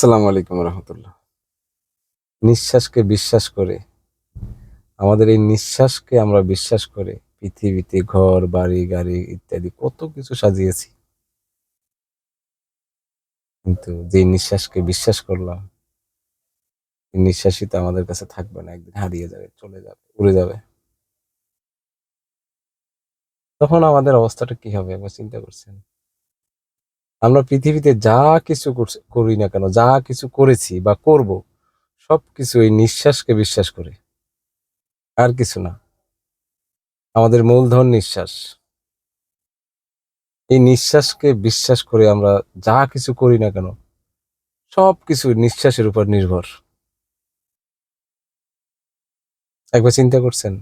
আসসালামু আলাইকুম রহমতুল্লাহ। নিঃশ্বাসকে বিশ্বাস করে, আমাদের এই নিঃশ্বাসকে আমরা বিশ্বাস করে পৃথিবীতে ঘর, বাড়ি, গাড়ি ইত্যাদি কত কিছু সাজিয়েছি। কিন্তু যে নিঃশ্বাসকে বিশ্বাস করলাম নিঃশ্বাসই তো আমাদের কাছে থাকবে না, একদিন হারিয়ে যাবে, চলে যাবে, উড়ে যাবে। তখন আমাদের অবস্থাটা কি হবে, একবার চিন্তা করছেন? আমরা পৃথিবীতে যা কিছু করি না কেন, যা কিছু করেছি বা করব সব কিছু এই নিঃশ্বাসকে বিশ্বাস করে। আর কিছু না। আমাদের মূলধন নিঃশ্বাস। এই নিঃশ্বাসকে বিশ্বাস করে আমরা যা কিছু করি না কেন সব কিছু নিঃশ্বাসের উপর নির্ভর। একবার চিন্তা করছেন,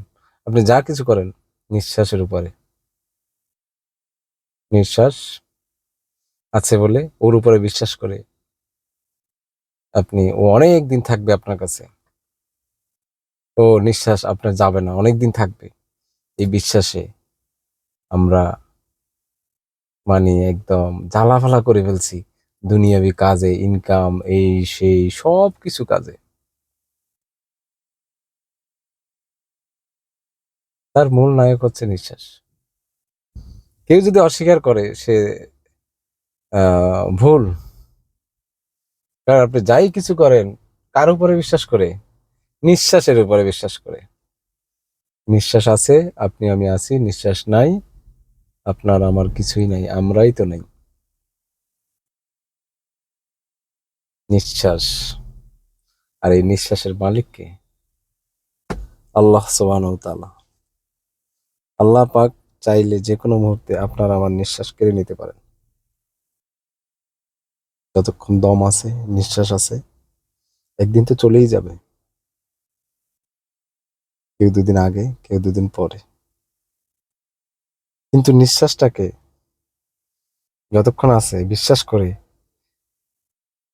আপনি যা কিছু করেন নিঃশ্বাসের উপরে। নিঃশ্বাস আছে বলে ওর উপরে বিশ্বাস করে আপনি, ও অনেক দিন থাকবে আপনার কাছে। ও নিঃশ্বাস আপনার যাবে না অনেক দিন থাকবে। এই বিশ্বাসে আমরা মানে একদম জ্বালাফালা করে ফেলছি। দুনিয়াবি কাজে ইনকাম এই, সেই সব কিছু কাজে। তার মূল নায়ক হচ্ছে নিঃশ্বাস। কেউ যদি অস্বীকার করে, সে ভুল। কারণ আপনি যাই কিছু করেন, কার উপরে বিশ্বাস করে? নিঃশ্বাসের উপরে বিশ্বাস করে। নিঃশ্বাস আছে, আপনি, আমি আছি, নিঃশ্বাস নাই, আপনার আমার কিছুই নাই, আমরাই তো নেই। নিঃশ্বাস। আর এই নিঃশ্বাসের মালিককে আল্লাহ তাআলা। আল্লাহ পাক চাইলে যে কোনো মুহূর্তে আপনার আমার নিঃশ্বাস কেড়ে নিতে পারেন। যতক্ষণ দম আছে, নিঃশ্বাস আছে, একদিন তো চলেই যাবে। কেউ দুদিন আগে, কেউ দুদিন পরে। কিন্তু নিঃশ্বাসটাকে যতক্ষণ আছে, বিশ্বাস করে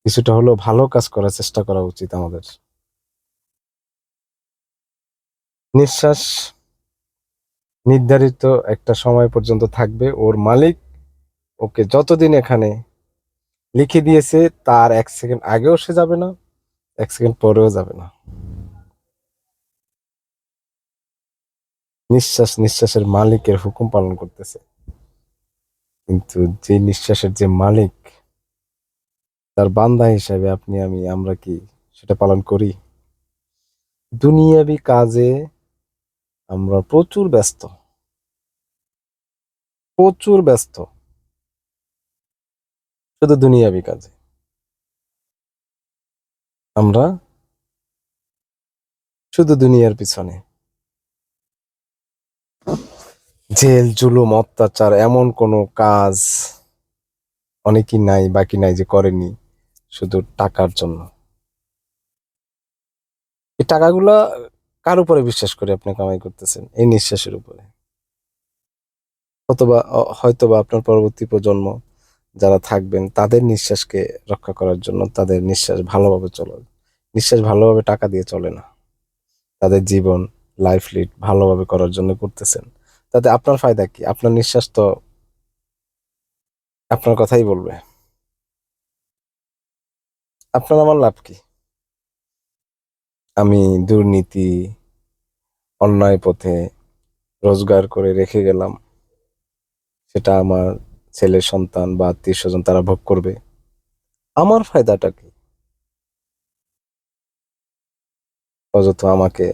কিছুটা হলেও ভালো কাজ করার চেষ্টা করা উচিত আমাদের। নিঃশ্বাস নির্ধারিত একটা সময় পর্যন্ত থাকবে। ওর মালিক ওকে যতদিন এখানে লিখে দিয়েছে, তার এক সেকেন্ড আগেও সে যাবে না, এক সেকেন্ড পরেও যাবে না। নিঃশ্বাস নিঃশ্বাসের মালিকের হুকুম পালন করতেছে। কিন্তু যে নিঃশ্বাসের যে মালিক, তার বান্দা হিসাবে আপনি, আমি, আমরা কি সেটা পালন করি? দুনিয়াবি কাজে আমরা প্রচুর ব্যস্ত। প্রচুর ব্যস্ত। শুধু দুনিয়াবি কাজে। আমরা শুধু দুনিয়ার পিছনে। জেল, জুলুম, অত্যাচার এমন কোনো কাজ অনেকই নাই, বাকি নাই যে করেনি শুধু টাকার জন্য। এই টাকাগুলা কার উপরে বিশ্বাস করে আপনি কামাই করতেছেন? এই নিঃশ্বাসের উপরে। অথবা হয়তোবা আপনার পরবর্তী প্রজন্ম যারা থাকবেন, তাদের নিঃশ্বাসকে রক্ষা করার জন্য তাদের নিঃশ্বাস ভালোভাবে চলে, নিঃশ্বাস ভালোভাবে টাকা দিয়ে চলে না। তাদের জীবন লাইফ লিড ভালোভাবে করার জন্য করতেছেন। তাতে আপনার ফায়দা কি? আপনার নিঃশ্বাস তো আপনার কথাই বলবে। আপনার আমার লাভ কি? আমি দুর্নীতি, অন্যায় পথে রোজগার করে রেখে গেলাম, সেটা আমার ছেলে, সন্তান বা আত্মীয় স্বজন তারা ভোগ করবে। আমার ফায়দাটা কি? অযথ আমাকে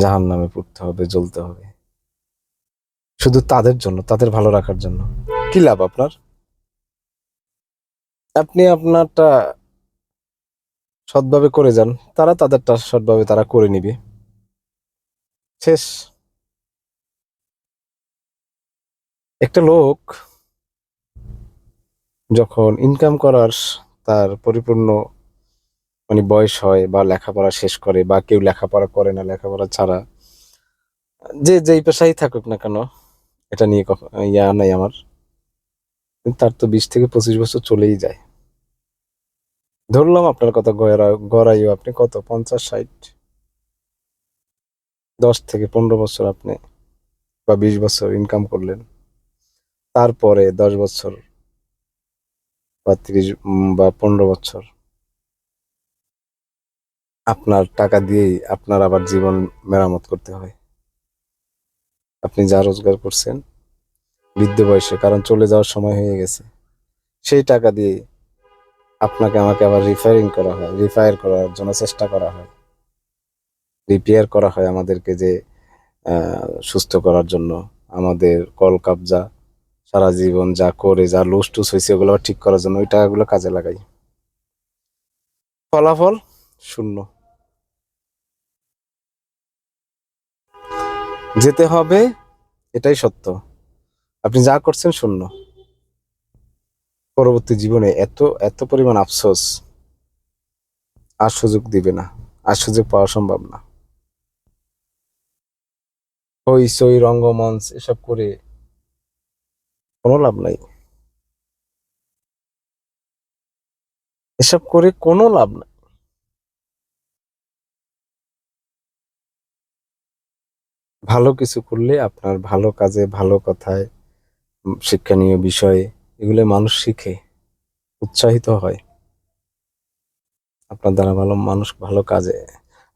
জাহান নামে পড়তে হবে, জ্বলতে হবে। শুধু তাদের জন্য, তাদের ভালো রাখার জন্য। কি লাভ আপনার? আপনি আপনারটা সৎভাবে করে যান, তারা তাদেরটা সৎভাবে তারা করে নিবে। শেষ। একটা লোক যখন ইনকাম করার তার পরিপূর্ণ মানে বয়স হয় বা লেখাপড়া শেষ করে বা কেউ লেখাপড়া করে না, লেখাপড়া ছাড়া, যে যেই পেশাই থাকুক না কেন, এটা নিয়ে ইয়া নাই আমার। তার তো বিশ থেকে পঁচিশ বছর চলেই যায়। ধরলাম আপনার কথা গড়া গড়াইও আপনি কত? পঞ্চাশ, ষাট? দশ থেকে পনেরো বছর আপনি বা বিশ বছর ইনকাম করলেন। তারপরে দশ বছর বা তিরিশ বা পনেরো বছর আপনার টাকা দিয়েই আপনার আবার জীবন মেরামত করতে হয় আপনি যা রোজগার করছেন, বৃদ্ধ বয়সে, কারণ চলে যাওয়ার সময় হয়ে গেছে, সেই টাকা দিয়ে আপনাকে আমাকে আবার রিফায়ারিং করা হয় রিফায়ার করার জন্য চেষ্টা করা হয় রিপেয়ার করা হয় আমাদেরকে যে সুস্থ করার জন্য আমাদের কল কাবজা সারা জীবন যা করে, যা লুস টুস হয়েছে, ওগুলো ঠিক করার জন্য ওই টাকাগুলো কাজে লাগাই। ফলাফল শূন্য। যেতে হবে, এটাই সত্য। আপনি যা করছেন শূন্য। পরবর্তী জীবনে এত এত পরিমাণ আফসোস আর সুযোগ দিবে না। আর সুযোগ পাওয়া সম্ভব না। হইচই, রঙ্গমঞ্চ, এসব করে কোনো লাভ নাই। এসব করে কোনো লাভ নাই। ভালো কিছু করলে আপনার ভালো কাজে, ভালো কথায় শিক্ষণীয় বিষয়ে এগুলো মানুষ শিখে, উৎসাহিত হয়। আপনার দ্বারা ভালো মানুষ ভালো কাজে।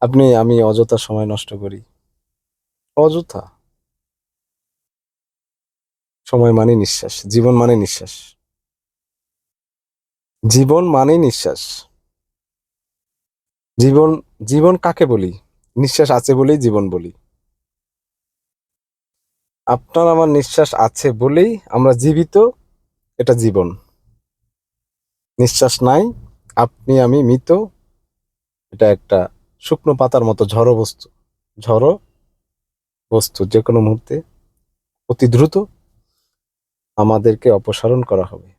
আপনি, আমি অযথা সময় নষ্ট করি। অযথা। সময় মানে নিঃশ্বাস, জীবন মানে নিঃশ্বাস। জীবন মানে নিঃশ্বাস। জীবন জীবন কাকে বলি? নিঃশ্বাস আছে বলেই জীবন বলি। আপনার আমার নিঃশ্বাস আছে বলেই আমরা জীবিত, এটা জীবন। নিঃশ্বাস নাই, আপনি, আমি মৃত, এটা একটা শুকনো পাতার মতো ঝড়ো বস্তু। ঝড়ো বস্তু যে কোনো মুহূর্তে অতি দ্রুত আমাদেরকে অপসারণ করা হবে।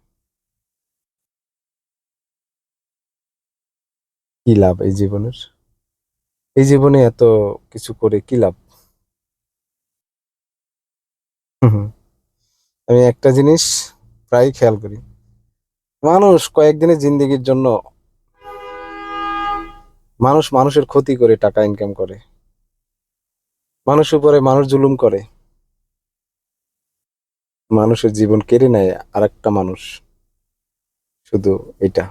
কি লাভ এই জীবনের? এই জীবনে এত কিছু করে কি লাভ। আমি একটা জিনিস প্রায় খেয়াল করি। মানুষ কয়েকদিনের জিন্দেগির জন্য মানুষ মানুষের ক্ষতি করে টাকা ইনকাম করে। মানুষের উপরে মানুষ জুলুম করে। মানুষের জীবন কেড়ে নেয় আর একটা মানুষ। শুধু এটা।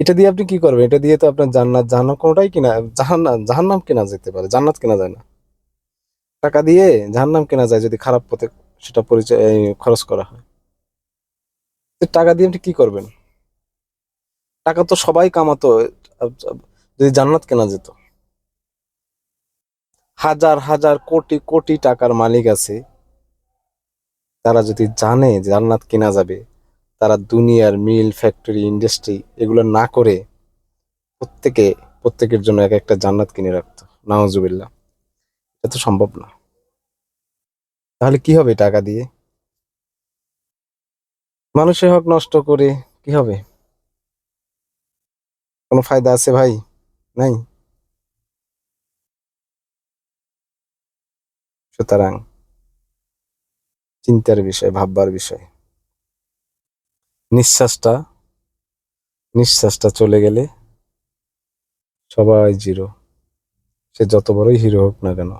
এটা দিয়ে আপনি কি করবেন? এটা দিয়ে তো আপনার জান্নাত জাহান্নাম কোনোটাই কিনা, জাহান্নাম জাহান্নাম কেনা যেতে পারে, জান্নাত কেনা যায় না। টাকা দিয়ে জাহান্নাম কেনা যায় যদি খারাপ পথে সেটা পরিচয় খরচ করা হয়। টাকা দিয়ে আপনি কি করবেন? টাকা তো সবাই কামাতো, যদি জান্নাত কেনা যেত। হাজার হাজার কোটি কোটি টাকার মালিক আছে। তারা যদি জানে জান্নাত কেনা যাবে, তারা দুনিয়ার মিল, ফ্যাক্টরি, ইন্ডাস্ট্রি এগুলো না করে প্রত্যেকে, প্রত্যেকের জন্য এক একটা জান্নাত কিনে রাখতো। নাওজুবিল্লাহ এটা তো সম্ভব না। তাহলে কি হবে টাকা দিয়ে? মানুষের হক নষ্ট করে কি হবে? কোনো ফায়দা আছে ভাই? নাই? সুতরাং চিন্তার বিষয়, ভাববার বিষয়। নিঃশ্বাসটা নিঃশ্বাসটা চলে গেলে সবাই জিরো। সে যত বড়ই হিরো হোক না কেন।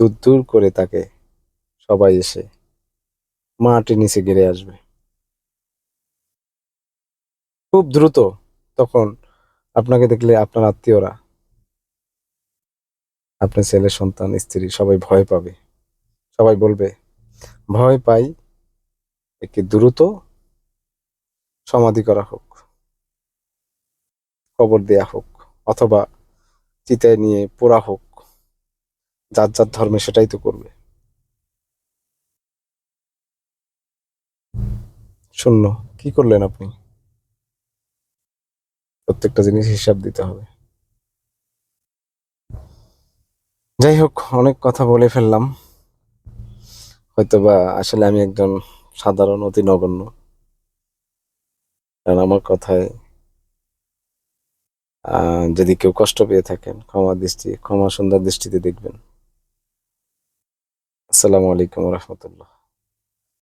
দূর দূর করে তাকে সবাই এসে মাটির নিচে গেড়ে আসবে। খুব দ্রুত তখন আপনাকে দেখলে আপনার আত্মীয়রা আপনার ছেলে, সন্তান, স্ত্রী সবাই ভয় পাবে। সবাই বলবে, ভয় পাই, একে দ্রুত সমাধি করা হোক, কবর দেয়া হোক, অথবা চিতায় নিয়ে পোড়া হোক। যার যার ধর্মে সেটাই তো করবে। শূন্য, কি করলেন আপনি? প্রত্যেকটা জিনিস হিসাব দিতে হবে। যাই হোক অনেক কথা বলে ফেললাম। হয়তো বা আসলে আমি একজন সাধারণ অতি নগণ্য। কারণ আমার কথায় যদি কেউ কষ্ট পেয়ে থাকেন, ক্ষমা দৃষ্টি, ক্ষমা সুন্দর দৃষ্টিতে দেখবেন। আসসালামু আলাইকুম রহমতুল্লাহ।